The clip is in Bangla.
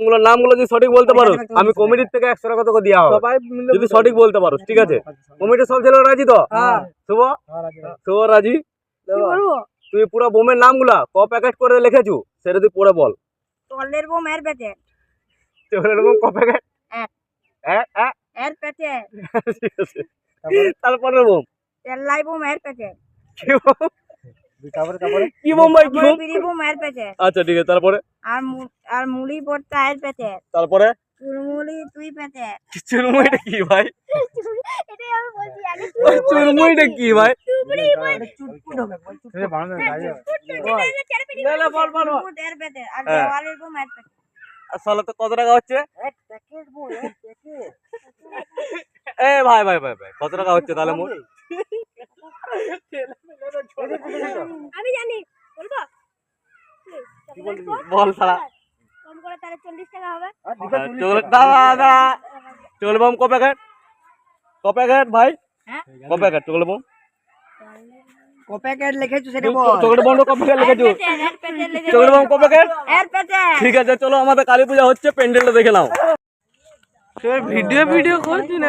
গুলো নামগুলো যদি সঠিক বলতে পারো আমি কমিটির থেকে একশো টাকা তোকে দেওয়া হবে। সবাই যদি সঠিক বলতে পারো ঠিক আছে? কমিটির সব ছেলে রাজি তো? হ্যাঁ। শুভ? শুভ রাজি? কি তুই পুরো বোমের নামগুলা ক প্যাকেট করে লিখেছু সেটা তুই পড়ে বল। তলের বোম এর প্যাকেট তোর এরকম ক প্যাকেট এর প্যাকেট তারপরে বোম? তেল্লাই বোম এর প্যাকেট কি বোম? তারপরে তারপরে কি বোম ভাই কি বিড়ি বোম এর প্যাকেট আচ্ছা ঠিক আছে তারপরে? আর আর মুড়ি ভর্তা এর প্যাকেট তারপরে? চুরমুড়ি তুই কি ভাই? এটাই আমি বলছি আগে চুরমুইটা কি ভাই? তুমি বানানো গাড়ি বল বল এর প্যাকেট আর হ্যাঁ। দেওয়ালের বোম এর প্যাকেট আর সালা তো কত টাকা হচ্ছে? এ ভাই ভাই ভাই ভাই কত টাকা হচ্ছে তাহলে মোট আমি জানি বলব? বল কম করে তাহলে চল্লিশ টাকা হবে। চল দাদা দাদা চল বোম ক প্যাকেট ক প্যাকেট ভাই। হ্যাঁ? ক প্যাকেট চল বোম। ক প্যাকেট লিখেছো সেটা চকলেট বোম ক প্যাকেট লিখেছো। চকলেট বোম ক প্যাকেট এর প্যাকেট ঠিক আছে চলো আমাদের কালী পূজা হচ্ছে প্যান্ডেলটা দেখে নাও। ভিডিও ভিডিও করছি না।